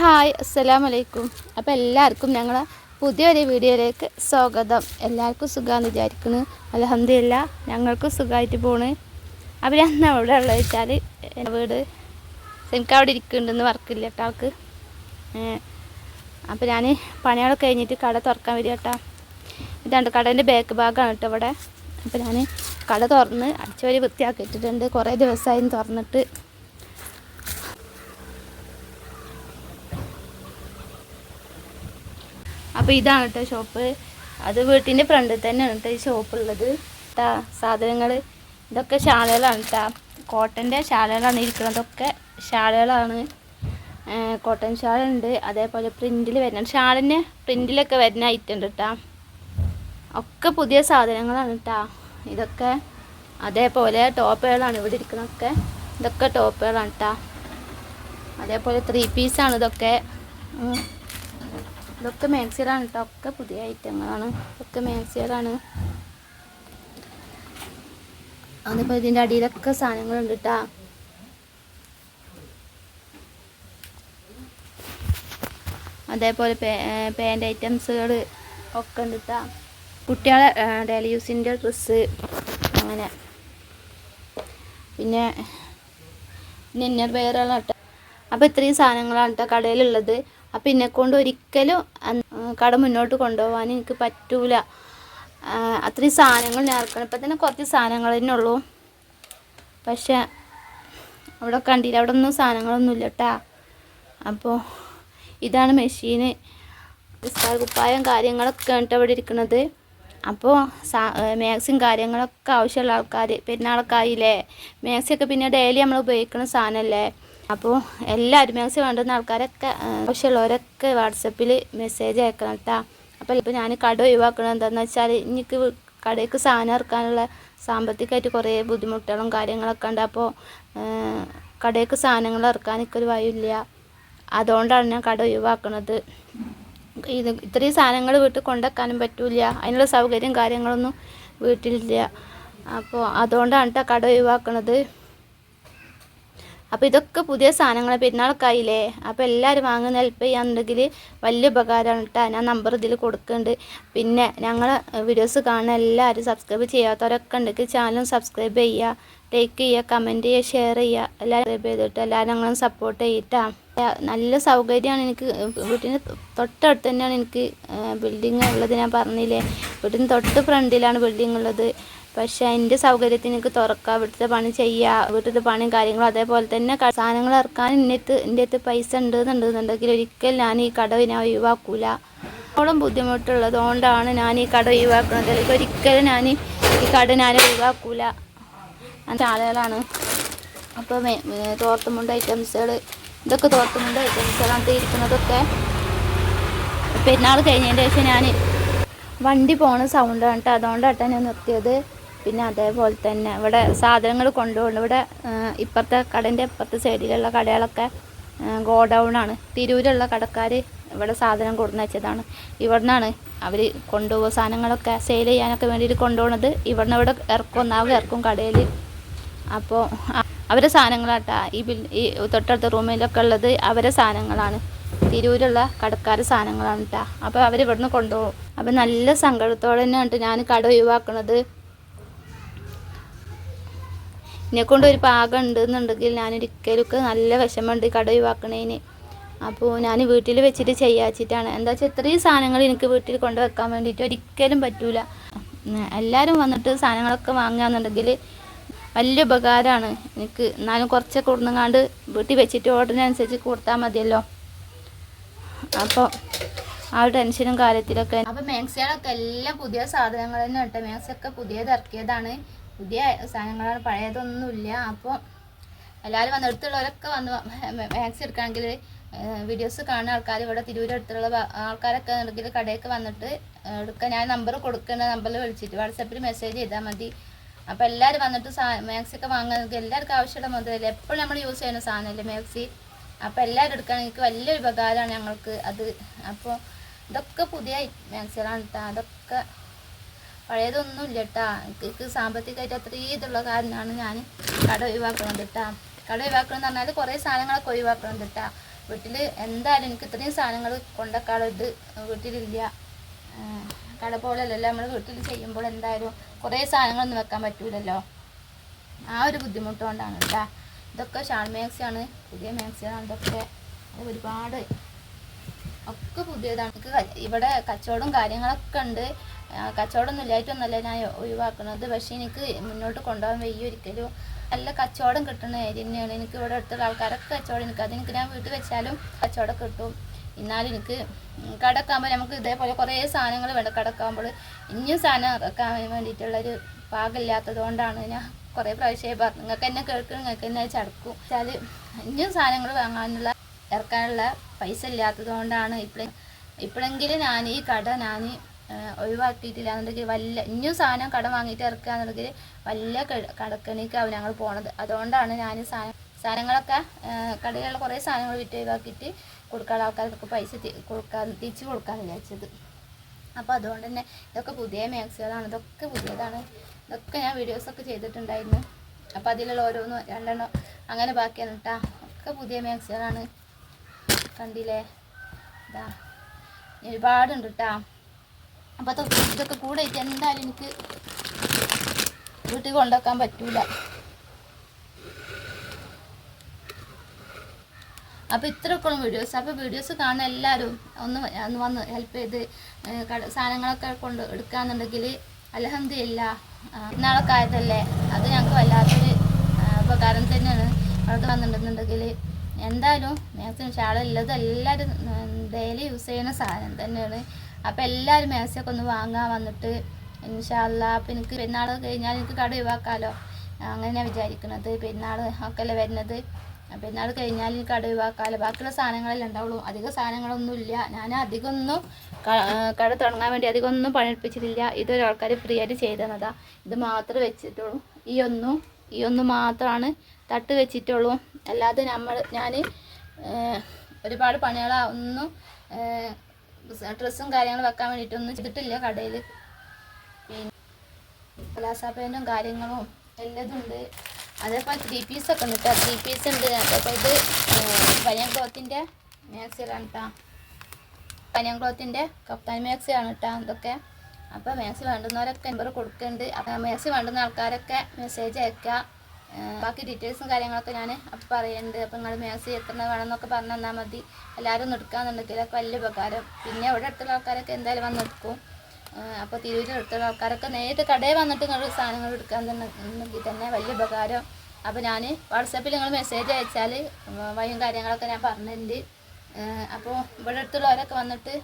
Hi അസ്സലാമു വലൈക്കും അപ്പോൾ എല്ലാവർക്കും ഞങ്ങളെ പുതിയൊരു വീഡിയോയിലേക്ക് സ്വാഗതം. എല്ലാവർക്കും സുഖമാണെന്ന് വിചാരിക്കുന്നു. അലഹമില്ല ഞങ്ങൾക്കും സുഖമായിട്ട് പോണ്. അപ്പോൾ അന്ന് അവിടെ ഉള്ളത് വെച്ചാൽ എന്റെ വീട് എനിക്ക് അവിടെ ഇരിക്കുന്നുണ്ടെന്ന് വർക്കില്ല കേട്ടോ ആൾക്ക്. അപ്പോൾ ഞാൻ പണികളൊക്കെ കഴിഞ്ഞിട്ട് കട തുറക്കാൻ വരിക കേട്ടോ. ഇതാണ്ട് കടേന്റെ ബാക്ക് ഭാഗമാണ് കേട്ടോ ഇവിടെ. അപ്പോൾ ഞാൻ കട തുറന്ന് അടിച്ചു വൃത്തിയാക്കി വൃത്തിയാക്കിയിട്ടുണ്ട് കുറേ ദിവസമായി തുറന്നിട്ട് അപ്പോൾ ഇതാണ് കേട്ടോ ഷോപ്പ്. അത് വീട്ടിന്റെ ഫ്രണ്ടിൽ തന്നെയാണ് കേട്ടോ ഈ ഷോപ്പ് ഉള്ളത്. കേട്ടാ സാധനങ്ങൾ ഇതൊക്കെ ശാലകളാണ് കേട്ടോ കോട്ടന്റെ ശാലകളാണ് ഇരിക്കുന്നതൊക്കെ ശാലകളാണ്. കോട്ടൺ ഷാൾ ഉണ്ട്. അതേപോലെ പ്രിന്റിൽ വരുന്ന ഷാളിന് പ്രിന്റിലൊക്കെ വരുന്ന ഐറ്റം ഉണ്ട് കേട്ടോ ഒക്കെ പുതിയ സാധനങ്ങളാണ് കേട്ടോ ഇതൊക്കെ അതേപോലെ ടോപ്പുകളാണ് ഇവിടെ ഇരിക്കുന്നതൊക്കെ ഇതൊക്കെ ടോപ്പുകളാണ് കേട്ടോ അതേപോലെ ത്രീ പീസാണ് ഇതൊക്കെ. ഇതൊക്കെ മാക്സികളാണ് കേട്ടോ. ഒക്കെ പുതിയ ഐറ്റങ്ങളാണ്. ഇതൊക്കെ മാക്സികളാണ് അതിപ്പോൾ ഇതിന്റെ അടിയിലൊക്കെ സാധനങ്ങളുണ്ട് കേട്ടോ അതേപോലെ പാന്റ് ഐറ്റംസുകൾ ഒക്കെ ഉണ്ട് കേട്ടോ കുട്ടികളെ ഡെയിലി യൂസിന്റെ ഡ്രസ്സ് അങ്ങനെ. പിന്നെ ഇന്നർ വെയറുകളാണ് കേട്ടോ അപ്പോൾ ഇത്രയും സാധനങ്ങളാണ് കേട്ടോ കടയിലുള്ളത്. അപ്പം എന്നെ കൊണ്ട് ഒരിക്കലും കട മുന്നോട്ട് കൊണ്ടുപോകാൻ എനിക്ക് പറ്റൂല. അത്രയും സാധനങ്ങൾ ഞാൻ ഇപ്പം തന്നെ കുറച്ച് സാധനങ്ങൾ തന്നെ ഉള്ളൂ. പക്ഷെ അവിടെ കണ്ടില്ല. അവിടെ ഒന്നും സാധനങ്ങളൊന്നും ഇല്ല കേട്ടാ അപ്പോൾ ഇതാണ് മെഷീന്. കുപ്പായം കാര്യങ്ങളൊക്കെ കേട്ടോ അവിടെ ഇരിക്കുന്നത് അപ്പോൾ മാക്സിയും മാക്സിം കാര്യങ്ങളൊക്കെ ആവശ്യമുള്ള ആൾക്കാർ പെരുന്നാളൊക്കെ ആയില്ലേ? മാക്സിയൊക്കെ പിന്നെ ഡെയിലി നമ്മൾ ഉപയോഗിക്കുന്ന സാധനമല്ലേ അപ്പോൾ എല്ലാവരും മാക്സി വേണ്ടുന്ന ആൾക്കാരൊക്കെ ആവശ്യമുള്ളവരൊക്കെ വാട്സപ്പിൽ മെസ്സേജ് അയക്കണം കേട്ടോ അപ്പോൾ ഇപ്പോൾ ഞാൻ കട ഒഴിവാക്കണം എന്താണെന്ന് വെച്ചാൽ എനിക്ക് കടയ്ക്ക് സാധനം ഇറക്കാനുള്ള സാമ്പത്തികമായിട്ട് കുറേ ബുദ്ധിമുട്ടുകളും കാര്യങ്ങളൊക്കെ ഉണ്ട്. അപ്പോൾ കടയ്ക്ക് സാധനങ്ങൾ ഇറക്കാൻ എനിക്കൊരു വഴിയില്ല. അതുകൊണ്ടാണ് ഞാൻ കട ഒഴിവാക്കുന്നത് ഇത് ഇത്രയും സാധനങ്ങൾ വീട്ടിൽ കൊണ്ടുവെക്കാനും പറ്റൂല അതിനുള്ള സൗകര്യം കാര്യങ്ങളൊന്നും വീട്ടിലില്ല. അപ്പോൾ അതുകൊണ്ടാണ് കേട്ടോ കട ഒഴിവാക്കണത്. അപ്പോൾ ഇതൊക്കെ പുതിയ സാധനങ്ങൾ പെരുന്നാളൊക്കെ ആയില്ലേ അപ്പോൾ എല്ലാവരും വാങ്ങുന്ന ഹെൽപ്പ് ചെയ്യാന്നുണ്ടെങ്കിൽ വലിയ ഉപകാരമാണ് കേട്ടോ ഞാൻ നമ്പർ ഇതിൽ കൊടുക്കുന്നുണ്ട് പിന്നെ ഞങ്ങൾ വീഡിയോസ് കാണുന്ന എല്ലാവരും സബ്സ്ക്രൈബ് ചെയ്യാത്തവരൊക്കെ ഉണ്ടെങ്കിൽ ചാനലും സബ്സ്ക്രൈബ് ചെയ്യുക ലൈക്ക് ചെയ്യുക കമന്റ് ചെയ്യുക ഷെയർ ചെയ്യുക എല്ലാവരും സബ്സ്ക്രൈബ് ചെയ്തിട്ട് എല്ലാവരും ഞങ്ങളും സപ്പോർട്ട് ചെയ്തിട്ടാ നല്ല സൗകര്യമാണ് എനിക്ക് വീട്ടിന് തൊട്ടടുത്ത് തന്നെയാണ് എനിക്ക് ബിൽഡിങ് ഉള്ളത് ഞാൻ പറഞ്ഞില്ലേ. വീട്ടിന് തൊട്ട് ഫ്രണ്ടിലാണ് ബിൽഡിംഗ് ഉള്ളത്. പക്ഷെ എന്റെ സൗകര്യത്തിന് എനിക്ക് തുറക്കാം. വീട്ടിലത്തെ പണി ചെയ്യുക വീട്ടിലത്തെ പണിയും കാര്യങ്ങളും അതേപോലെ തന്നെ സാധനങ്ങൾ ഇറക്കാൻ എന്റെ എന്റെ അടുത്ത് പൈസ ഉണ്ട് എന്നുണ്ടെന്നുണ്ടെങ്കിൽ ഒരിക്കൽ ഞാൻ ഈ കട ഞാൻ ഒഴിവാക്കൂല. ഓളം ബുദ്ധിമുട്ടുള്ളത് കൊണ്ടാണ് ഞാൻ ഈ കട ഒഴിവാക്കുന്നത്. അല്ലെങ്കിൽ ഒരിക്കലും ഞാൻ ഈ കട ഞാൻ ഒഴിവാക്കൂല. അങ്ങനത്തെ ആളുകളാണ്. അപ്പോൾ തോർത്തുമുണ്ട് ഐറ്റംസുകൾ ഇതൊക്കെ തോർത്തുമുണ്ട് ഐറ്റംസുകളാണ് ഇരിക്കുന്നതൊക്കെ. പെരുന്നാൾ കഴിഞ്ഞതിന്റെ ശേഷം ഞാൻ വണ്ടി പോണ സൗണ്ടാണ് കേട്ടോ. അതുകൊണ്ടാട്ടോ ഞാൻ നിർത്തിയത്. പിന്നെ അതേപോലെ തന്നെ ഇവിടെ സാധനങ്ങൾ കൊണ്ടുപോകുന്നു ഇവിടെ ഇപ്പുറത്തെ കടന്റെ ഇപ്പുറത്തെ സൈഡിലുള്ള കടകളൊക്കെ ഗോഡൗണാണ്. തിരൂരുള്ള കടക്കാർ ഇവിടെ സാധനം കൊടുന്ന് വെച്ചതാണ്. ഇവിടെ നിന്നാണ് അവർ കൊണ്ടുപോകുക. സാധനങ്ങളൊക്കെ സെയിൽ ചെയ്യാനൊക്കെ വേണ്ടിയിട്ട് കൊണ്ടുപോകുന്നത്. ഇവിടുന്ന് ഇവിടെ ഇറക്കും ഒന്നാവും ഇറക്കും കടയിൽ അപ്പോൾ അവരെ സാധനങ്ങളാട്ടാ. ഈ ബിൽ ഈ തൊട്ടടുത്ത റൂമിലൊക്കെ ഉള്ളത് അവരെ സാധനങ്ങളാണ്. തിരൂരുള്ള കടക്കാരുടെ സാധനങ്ങളാണ് കേട്ടോ അപ്പോൾ അവർ ഇവിടുന്ന് കൊണ്ടുപോകും. അപ്പോൾ നല്ല സങ്കടത്തോടെ ട്ടോ ഞാൻ കട ഒഴിവാക്കണത്. എന്നെ കൊണ്ട് ഒരു പാകം ഉണ്ടെന്നുണ്ടെങ്കിൽ ഞാൻ ഒരിക്കലൊക്കെ നല്ല വിഷമമുണ്ട് കട ഒഴിവാക്കണേന്. അപ്പോൾ ഞാൻ വീട്ടിൽ വെച്ചിട്ട് ചെയ്യാച്ചിട്ടാണ്. എന്താ വെച്ചാൽ ഇത്രയും സാധനങ്ങൾ എനിക്ക് വീട്ടിൽ കൊണ്ട് വെക്കാൻ വേണ്ടിയിട്ട് ഒരിക്കലും പറ്റൂല. എല്ലാവരും വന്നിട്ട് സാധനങ്ങളൊക്കെ വാങ്ങുകയെന്നുണ്ടെങ്കിൽ വലിയ ഉപകാരമാണ് എനിക്ക്. എന്നാലും കുറച്ചൊക്കെ കൊടുങ്ങാണ്ട് വീട്ടിൽ വെച്ചിട്ട് ഓർഡറിനനുസരിച്ച് കൊടുത്താൽ മതിയല്ലോ. അപ്പോൾ ആ ഒരു ടെൻഷനും കാര്യത്തിലൊക്കെ. അപ്പോൾ മാക്സികളൊക്കെ എല്ലാം പുതിയ സാധനങ്ങൾ തന്നെ കേട്ടോ. മാക്സൊക്കെ പുതിയത് ഇറക്കിയതാണ്. പുതിയ സാധനങ്ങളാണ് പഴയതൊന്നുമില്ല. അപ്പോൾ എല്ലാവരും വന്ന് അടുത്തുള്ളവരൊക്കെ വന്ന് മാക്സി എടുക്കുകയാണെങ്കിൽ വീഡിയോസ് കാണുന്ന ആൾക്കാർ ഇവിടെ തിരൂരടുത്തുള്ള ആൾക്കാരൊക്കെ ഉണ്ടെങ്കിൽ കടയൊക്കെ വന്നിട്ട് എടുക്കാൻ ഞാൻ നമ്പർ കൊടുക്കുന്ന നമ്പറിൽ വിളിച്ചിട്ട് വാട്സാപ്പിൽ മെസ്സേജ് ചെയ്താൽ മതി. അപ്പോൾ എല്ലാവരും വന്നിട്ട് സാ മാക്സി ഒക്കെ വാങ്ങുന്നത് എല്ലാവർക്കും ആവശ്യമുള്ള മുതലല്ലേ? എപ്പോഴും നമ്മൾ യൂസ് ചെയ്യുന്ന സാധനമല്ലേ മാക്സി അപ്പോൾ എല്ലാവരും എടുക്കുകയാണെങ്കിൽ എനിക്ക് ഉപകാരമാണ് ഞങ്ങൾക്ക് അത്. അപ്പോൾ ഇതൊക്കെ പുതിയ മാക്സികളാണ് കേട്ടോ അതൊക്കെ പഴയതൊന്നും ഇല്ല കേട്ടാ എനിക്ക് സാമ്പത്തികമായിട്ട് അത്രയും ഇതുള്ള കാരണമാണ് ഞാൻ കട ഒഴിവാക്കണം കേട്ടാ കട ഒഴിവാക്കണം എന്ന് പറഞ്ഞാൽ കുറേ സാധനങ്ങളൊക്കെ ഒഴിവാക്കണം കേട്ടാ വീട്ടിൽ എന്തായാലും എനിക്ക് ഇത്രയും സാധനങ്ങൾ കൊണ്ടക്കാളത് വീട്ടിലില്ല. കട പോലെയല്ലല്ലോ നമ്മൾ വീട്ടിൽ ചെയ്യുമ്പോൾ എന്തായാലും കുറേ സാധനങ്ങളൊന്നും വെക്കാൻ പറ്റൂലല്ലോ. ആ ഒരു ബുദ്ധിമുട്ട് കൊണ്ടാണ് കേട്ടോ ഇതൊക്കെ ഷാൾ മാക്സിയാണ് പുതിയ മാക്സിയാണ് ഇതൊക്കെ ഒരുപാട്. ഒക്കെ പുതിയതാണ്. ഇവിടെ കച്ചവടവും കാര്യങ്ങളൊക്കെ ഉണ്ട്. കച്ചവടമൊന്നും ഇല്ലായിട്ടൊന്നല്ല ഞാൻ ഒഴിവാക്കുന്നത് പക്ഷേ എനിക്ക് മുന്നോട്ട് കൊണ്ടുപോകാൻ വയ്യ ഒരിക്കലും നല്ല കച്ചവടം കിട്ടുന്ന ഏരിയ തന്നെയാണ്. എനിക്ക് ഇവിടെ അടുത്തുള്ള ആൾക്കാരൊക്കെ കച്ചവടം എനിക്ക് അതെനിക്ക് ഞാൻ വീട്ടിൽ വെച്ചാലും കച്ചവടം കിട്ടും. എന്നാലും എനിക്ക് കടക്കാകുമ്പോൾ നമുക്ക് ഇതേപോലെ കുറേ സാധനങ്ങൾ വേണ്ട. കടക്കാകുമ്പോൾ ഇനിയും സാധനം ഇറക്കാൻ വേണ്ടിയിട്ടുള്ളൊരു പാകമില്ലാത്തത് കൊണ്ടാണ് ഞാൻ കുറേ പ്രാവശ്യമായി പറഞ്ഞു നിങ്ങൾക്ക് എന്നെ കേൾക്കും നിങ്ങൾക്ക് എന്നെ ചടക്കും. വെച്ചാൽ ഇനിയും സാധനങ്ങൾ വാങ്ങാനുള്ള ഇറക്കാനുള്ള പൈസ ഇല്ലാത്തത് കൊണ്ടാണ് ഇപ്പോഴെ ഇപ്പോഴെങ്കിലും ഞാൻ ഈ കട ഞാൻ ഒഴിവാക്കിയിട്ടില്ല എന്നുണ്ടെങ്കിൽ വല്ല ഇനിയും സാധനം കട വാങ്ങിയിട്ട് ഇറക്കുക എന്നുണ്ടെങ്കിൽ വല്ല കടക്കണിക്കാവും ഞങ്ങൾ പോണത്. അതുകൊണ്ടാണ് ഞാൻ സാധനം സാധനങ്ങളൊക്കെ കടയിലുള്ള കുറേ സാധനങ്ങൾ വിറ്റ് ഒഴിവാക്കിയിട്ട് കൊടുക്കാതെ ആൾക്കാർക്ക് പൈസ കൊടുക്കാൻ തിരിച്ചു കൊടുക്കാൻ വിചാരിച്ചത്. അപ്പോൾ അതുകൊണ്ട് തന്നെ ഇതൊക്കെ പുതിയ മാക്സുകളാണ്. ഇതൊക്കെ പുതിയതാണ്. ഇതൊക്കെ ഞാൻ വീഡിയോസൊക്കെ ചെയ്തിട്ടുണ്ടായിരുന്നു. അപ്പോൾ അതിലുള്ള ഓരോന്നോ രണ്ടെണ്ണം അങ്ങനെ ബാക്കിയാണ് കേട്ടോ ഒക്കെ പുതിയ മാക്സുകളാണ്. കണ്ടില്ലേ? ഇതാ. ഒരുപാടുണ്ട് കേട്ടോ അപ്പോൾ ഇതൊക്കെ കൂടെ ആയിട്ട് എന്തായാലും എനിക്ക് വീട്ടിൽ കൊണ്ടുവെക്കാൻ പറ്റൂല. അപ്പോൾ ഇത്രയൊക്കെയുള്ള വീഡിയോസ് അപ്പോൾ വീഡിയോസ് കാണുന്ന എല്ലാവരും ഒന്ന് ഒന്ന് വന്ന് ഹെൽപ്പ് ചെയ്ത് സാധനങ്ങളൊക്കെ കൊണ്ട് എടുക്കാന്നുണ്ടെങ്കിൽ അലഹന്ദില്ല ഇന്നാളൊക്കെ ആയതല്ലേ അത് ഞങ്ങൾക്ക് വല്ലാത്തൊരു ഉപകാരം തന്നെയാണ്. അവിടെ വന്നിട്ടുണ്ടെന്നുണ്ടെങ്കിൽ എന്തായാലും മാക്സിമം ഷാളുള്ളത് എല്ലാവരും ഡെയിലി യൂസ് ചെയ്യുന്ന സാധനം തന്നെയാണ്. അപ്പോൾ എല്ലാവരും മേശയൊക്കെ ഒന്ന് വാങ്ങാൻ വന്നിട്ട് ഇൻഷാല്ല അപ്പം എനിക്ക് പെരുന്നാൾ കഴിഞ്ഞാൽ എനിക്ക് കട ഒഴിവാക്കാമല്ലോ അങ്ങനെയാണ് വിചാരിക്കുന്നത് പെരുന്നാൾ ഒക്കെ അല്ലേ വരുന്നത്. പെരുന്നാൾ കഴിഞ്ഞാൽ എനിക്ക് കട ഒഴിവാക്കാമല്ലോ ബാക്കിയുള്ള സാധനങ്ങളെല്ലാം ഉണ്ടാവുള്ളൂ. അധിക സാധനങ്ങളൊന്നും ഇല്ല. ഞാൻ അധികമൊന്നും ഒന്നും കട തുടങ്ങാൻ വേണ്ടി അധികം ഒന്നും പണിയെടുപ്പിച്ചിട്ടില്ല. ഇതൊരു ആൾക്കാർ ഫ്രീ ആയിട്ട് ചെയ്തു തന്നതാണ് ഇത് മാത്രമേ വെച്ചിട്ടുള്ളൂ. ഈ ഒന്നും ഈ ഒന്നും മാത്രമാണ് തട്ട് വെച്ചിട്ടുള്ളൂ. അല്ലാതെ നമ്മൾ ഞാൻ ഒരുപാട് പണികളാ ഒന്നും ഡ്രസ്സും കാര്യങ്ങളും വെക്കാൻ വേണ്ടിയിട്ടൊന്നും ചെയ്തിട്ടില്ല കടയിൽ പിന്നെ കലാസാപ്പേനും കാര്യങ്ങളും എല്ലതും ഉണ്ട് അതേപോലെ ത്രീ പീസൊക്കെ ഉണ്ട് കേട്ടോ ത്രീ പീസ് ഉണ്ട്. അതേപോലെ ഇത് പനിയൻ ക്ലോത്തിന്റെ മാക്സിലാണ് കേട്ടോ പനിയൻ ക്ലോത്തിന്റെ കപ്താൻ മാക്സിയാണ് കേട്ടോ ഇതൊക്കെ. അപ്പോൾ മാക്സി വേണ്ടുന്നവരൊക്കെ നമ്പർ കൊടുക്കുന്നുണ്ട് അപ്പോൾ മാക്സി വേണ്ടുന്ന ആൾക്കാരൊക്കെ മെസ്സേജ് അയക്കുക ബാക്കി ഡീറ്റെയിൽസും കാര്യങ്ങളൊക്കെ ഞാൻ അപ്പം പറയുന്നുണ്ട് അപ്പം നിങ്ങൾ മാക്സി എത്ര വേണമെന്നൊക്കെ പറഞ്ഞു തന്നാൽ മതി. എല്ലാവരും ഒന്ന് എടുക്കാന്നുണ്ടെങ്കിലൊക്കെ വലിയ ഉപകാരം. പിന്നെ ഇവിടെ അടുത്തുള്ള ആൾക്കാരൊക്കെ എന്തായാലും വന്ന് എടുക്കും. അപ്പോൾ തിരൂരിൽ അടുത്തുള്ള ആൾക്കാരൊക്കെ നേരിട്ട് കടയിൽ വന്നിട്ട് നിങ്ങൾ സാധനങ്ങൾ എടുക്കാൻ തന്നെ തന്നെ വലിയ ഉപകാരം. അപ്പോൾ ഞാൻ വാട്സാപ്പിൽ നിങ്ങൾ മെസ്സേജ് അയച്ചാൽ വഴിയും കാര്യങ്ങളൊക്കെ ഞാൻ പറഞ്ഞിട്ടുണ്ട് അപ്പോൾ ഇവിടെ അടുത്തുള്ളവരൊക്കെ വന്നിട്ട്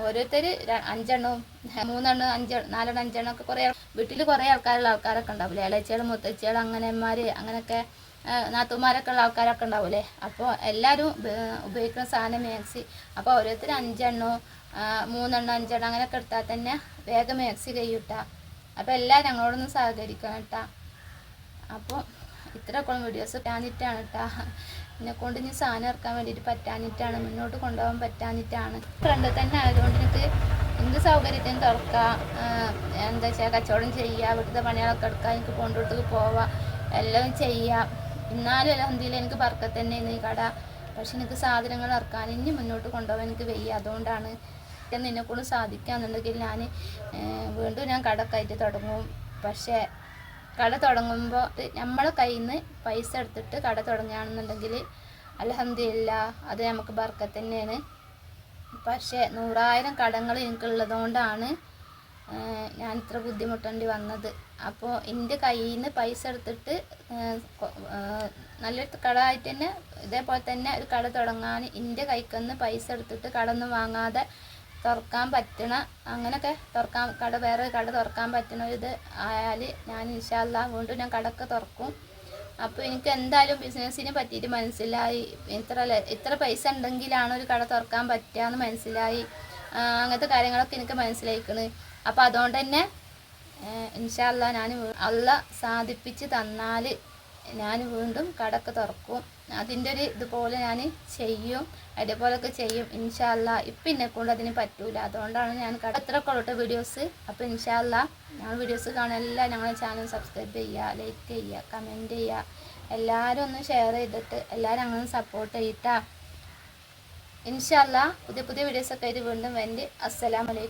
ഓരോരുത്തർ അഞ്ചെണ്ണവും മൂന്നെണ്ണം അഞ്ച് നാലെണ്ണം അഞ്ചെണ്ണം ഒക്കെ കുറേ വീട്ടിൽ കുറേ ആൾക്കാരുള്ള ആൾക്കാരൊക്കെ ഉണ്ടാവില്ലേ ഇളച്ചികൾ മുത്തച്ചികൾ അങ്ങനെമാർ അങ്ങനെയൊക്കെ നാത്തുമാരൊക്കെ ഉള്ള ആൾക്കാരൊക്കെ ഉണ്ടാവില്ലേ അപ്പോൾ എല്ലാവരും ഉപ- ഉപയോഗിക്കുന്ന സാധനം മാക്സി. അപ്പോൾ ഓരോരുത്തർ അഞ്ചെണ്ണോ മൂന്നെണ്ണം അഞ്ചെണ്ണം അങ്ങനെയൊക്കെ എടുത്താൽ തന്നെ വേഗം മാക്സി കഴിയൂട്ടാ അപ്പോൾ എല്ലാവരും ഞങ്ങളോടൊന്ന് സഹകരിക്കണം കേട്ടാ അപ്പോൾ ഇത്രയൊക്കെ വീഡിയോസ്. പറ്റാഞ്ഞിട്ടാണ് കേട്ടാ എന്നെ കൊണ്ട് ഇനി സാധനം ഇറക്കാൻ വേണ്ടിയിട്ട് പറ്റാനിട്ടാണ് മുന്നോട്ട് കൊണ്ടുപോകാൻ പറ്റാനിട്ടാണ് ഫ്രണ്ട് തന്നെ ആയതുകൊണ്ട് എനിക്ക് എന്ത് സൗകര്യത്തിന് തുറക്കാം എന്താ വെച്ചാൽ കച്ചവടം ചെയ്യുക ഇവിടുത്തെ പണികളൊക്കെ എടുക്കാം എനിക്ക് കൊണ്ടുകൊടുത്ത് പോവാം എല്ലാം ചെയ്യാം. എന്നാലും അലഹന്തിയിൽ എനിക്ക് പറക്കത്ത് തന്നെയാണ് ഈ കട. പക്ഷെ എനിക്ക് സാധനങ്ങൾ ഇറക്കാൻ ഇനി മുന്നോട്ട് കൊണ്ടുപോകാൻ എനിക്ക് വയ്യ. അതുകൊണ്ടാണ് നിന്നെ കൊണ്ട് സാധിക്കാന്നുണ്ടെങ്കിൽ ഞാൻ വീണ്ടും ഞാൻ കടക്കായിട്ട് തുടങ്ങും. പക്ഷേ കട തുടങ്ങുമ്പോൾ നമ്മളെ കയ്യിൽ നിന്ന് പൈസ എടുത്തിട്ട് കട തുടങ്ങുകയാണെന്നുണ്ടെങ്കിൽ അലഹമില്ല അത് നമുക്ക് ബർക്കത്ത് തന്നെയാണ്. പക്ഷേ നൂറായിരം കടങ്ങൾ എനിക്കുള്ളത് കൊണ്ടാണ് ഞാൻ ഇത്ര ബുദ്ധിമുട്ടേണ്ടി വന്നത്. അപ്പോൾ എന്റെ കയ്യിൽ നിന്ന് പൈസ എടുത്തിട്ട് നല്ലൊരു കട ആയിട്ട് തന്നെ ഇതേപോലെ തന്നെ ഒരു കട തുടങ്ങാൻ എന്റെ കൈക്കൊന്ന് പൈസ എടുത്തിട്ട് കട ഒന്നും വാങ്ങാതെ തുറക്കാൻ പറ്റണ അങ്ങനെയൊക്കെ തുറക്കാൻ കട വേറെ കട തുറക്കാൻ പറ്റണ ഒരു ഇത് ആയാൽ ഞാൻ ഇൻഷാല്ല വീണ്ടും ഞാൻ കടക്ക് തുറക്കും. അപ്പോൾ എനിക്ക് എന്തായാലും ബിസിനസ്സിനെ പറ്റിയിട്ട് മനസ്സിലായി. ഇത്ര ഇത്ര പൈസ ഉണ്ടെങ്കിലാണ് ഒരു കട തുറക്കാൻ പറ്റുക എന്ന് മനസ്സിലായി അങ്ങനത്തെ കാര്യങ്ങളൊക്കെ എനിക്ക് മനസ്സിലായിക്കണ്. അപ്പോൾ അതുകൊണ്ട് തന്നെ ഇൻഷാല്ല ഞാൻ അല്ല സാധിപ്പിച്ച് തന്നാൽ ഞാൻ വീണ്ടും കടക്ക് തുറക്കും. അതിന്റെ ഒരു ഇതുപോലെ ഞാൻ ചെയ്യും അതേപോലൊക്കെ ചെയ്യും. ഇൻഷാല്ല ഇപ്പം എന്നെ കൊണ്ട് അതിന് പറ്റൂല. അതുകൊണ്ടാണ് ഞാൻ എത്രയൊക്കെ വീഡിയോസ്. അപ്പോൾ ഇൻഷാല്ല ഞങ്ങൾ വീഡിയോസ് കാണാൻ എല്ലാം ഞങ്ങളുടെ ചാനൽ സബ്സ്ക്രൈബ് ചെയ്യുക ലൈക്ക് ചെയ്യുക കമന്റ് ചെയ്യുക. എല്ലാവരും ഒന്ന് ഷെയർ ചെയ്തിട്ട് എല്ലാവരും അങ്ങനെ സപ്പോർട്ട് ചെയ്യട്ടാ. ഇൻഷാല്ല പുതിയ പുതിയ വീഡിയോസൊക്കെ ആയിട്ട് വീണ്ടും വേണ്ടി അസ്സലാമലൈക്കും